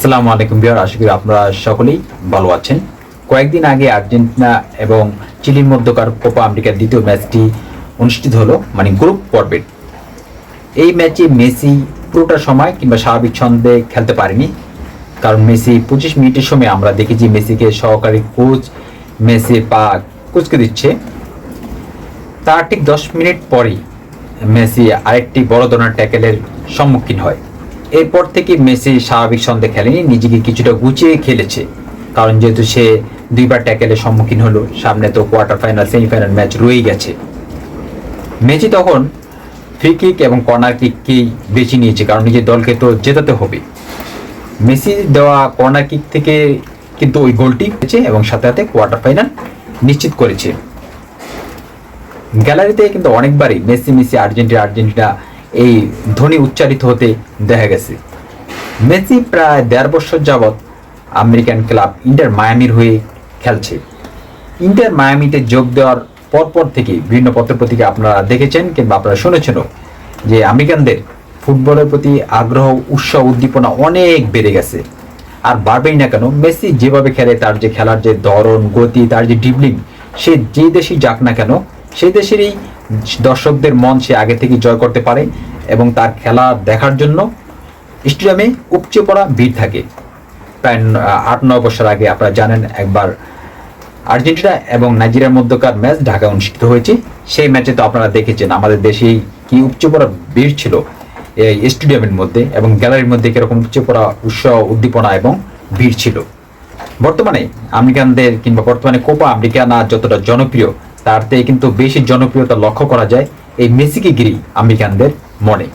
আসসালামু আলাইকুম বিহার আশা করি আপনারা সকলেই ভালো আছেন। কয়েকদিন আগে আর্জেন্টিনা এবং চিলির মধ্যকার কোপা আমেরিকার দ্বিতীয় ম্যাচটি অনুষ্ঠিত হলো মানে গ্রুপ পর্বের। এই ম্যাচে মেসি পুরোটা সময় কিংবা স্বাভাবিক ছন্দে খেলতে পারেনি। কারণ মেসি পঁচিশ মিনিটের সময় আমরা দেখেছি মেসিকে সহকারী কোচ মেসি পা কুচকে দিচ্ছে। তার ঠিক দশ মিনিট পরেই মেসি আরেকটি বড় ধরনের ট্যাকেলের সম্মুখীন হয়। এরপর থেকে মেসি স্বাভাবিক ছন্দে খেলেনি, নিজেকে কিছুটা গুছিয়ে খেলেছে। কারণ যেহেতু সে দুইবার ট্যাকেলের সম্মুখীন হলো, সামনে তো কোয়ার্টার ফাইনাল সেমিফাইনাল ম্যাচ রয়েই গেছে। মেসি তখন ফ্রি কিক এবং কর্নার কিককেই বেছে নিয়েছে, কারণ নিজের দলকে তো জেতাতে হবে। মেসি দেওয়া কর্নার কিক থেকে কিন্তু ওই গোলটি হয়েছে এবং সাথে সাথে কোয়ার্টার ফাইনাল নিশ্চিত করেছে। গ্যালারিতে কিন্তু অনেকবারই মেসি মেসি, আর্জেন্টিনা আর্জেন্টিনা এই ধ্বনি উচ্চারিত হতে দেখা গেছে। মেসি প্রায় দেড় বছর যাবৎ আমেরিকান ক্লাব ইন্টার মায়ামির হয়ে খেলছে। ইন্টার মায়ামিতে যোগ দেওয়ার পরপর থেকে বিভিন্ন পত্রপত্রিকা আপনারা দেখেছেন কিংবা আপনারা শুনেছেনও যে আমেরিকানদের ফুটবলের প্রতি আগ্রহ, উৎসাহ, উদ্দীপনা অনেক বেড়ে গেছে। আর বাড়বেই না কেন, মেসি যেভাবে খেলে, তার যে খেলার যে ধরন, গতি, তার যে ডিবলিং সে যে দেশেই যাক না কেন সেই দেশেরই দর্শকদের মন সে আগে থেকে জয় করতে পারে এবং তার খেলা দেখার জন্য স্টেডিয়ামে উপচে পড়া ভিড় থাকে। প্রায় আট, নয় বছর আগে আপনারা জানেন একবার আর্জেন্টিনা এবং নাইজেরিয়ার মধ্যকার ম্যাচ ঢাকায় অনুষ্ঠিত হয়েছে। সেই ম্যাচে তো আপনারা দেখেছেন আমাদের দেশেই কি উপচে পড়া ভিড় ছিল এই স্টেডিয়ামের মধ্যে এবং গ্যালারির মধ্যে কীরকম উপচে পড়া উৎসাহ, উদ্দীপনা এবং ভিড় ছিল। বর্তমানে আমেরিকানদের কিংবা বর্তমানে কোপা আমেরিকানা যতটা জনপ্রিয় তার থেকে কিন্তু বেশি জনপ্রিয়তা লক্ষ্য করা যায় এই মেসিকে গিরি আমেরিকানদের মনে।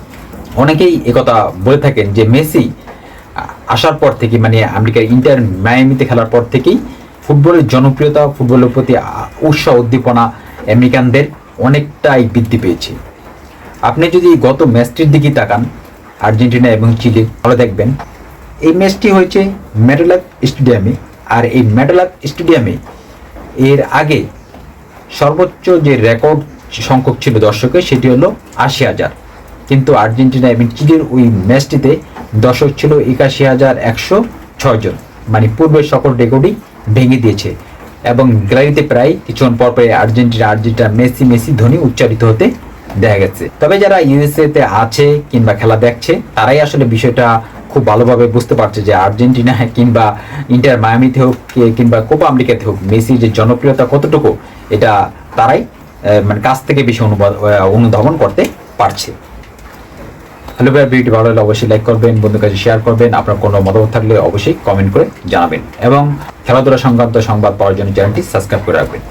অনেকেই একথা বলে থাকেন যে মেসি আসার পর থেকে মানে আমেরিকার ইন্টার মায়ামিতে খেলার পর থেকেই ফুটবলের জনপ্রিয়তা, ফুটবলের প্রতি উৎসাহ, উদ্দীপনা আমেরিকানদের অনেকটাই বৃদ্ধি পেয়েছে। আপনি যদি গত ম্যাচটির দিকে তাকান, আর্জেন্টিনা এবং চিলি ভালো দেখবেন এই ম্যাচটি হয়েছে মেডেলাক স্টেডিয়ামে। আর এই মেডেলাক স্টেডিয়ামে এর আগে সর্বোচ্চ যে রেকর্ড সংখ্যক ছিল দর্শকের, সেটি হলো আশি হাজার। কিন্তু আর্জেন্টিনা এবং চিলির ওই ম্যাচটিতে দর্শক ছিল একাশি হাজার একশো ছয় জন। মানে পূর্বের সকল রেকর্ডই ভেঙে দিয়েছে। এবং গ্যালারিতে প্রায় কিছুক্ষণ পর পরে আর্জেন্টিনা আর্জেন্টিনা, মেসি মেসি ধ্বনি উচ্চারিত হতে দেখা গেছে। তবে যারা ইউএসএ তে আছে কিংবা খেলা দেখছে, তারাই আসলে বিষয়টা খুব ভালোভাবে বুঝতে পারছে যে আর্জেন্টিনা কিংবা ইন্টার মায়ামিতে হোক, কিংবা কোপা আমেরিকাতে হোক, মেসির যে জনপ্রিয়তা কতটুকু এটা তারাই মানে কাছ থেকে বেশি অনুবাদ অনুধাবন করতে পারছে। হ্যালো ভাই, ভিডিওটি ভালো লাগলে অবশ্যই লাইক করবেন, বন্ধুর কাছে শেয়ার করবেন। আপনার কোনো মতামত থাকলে অবশ্যই কমেন্ট করে জানাবেন। এবং খেলাধুলা সংক্রান্ত সংবাদ পাওয়ার জন্য চ্যানেলটি সাবস্ক্রাইব করে রাখবেন।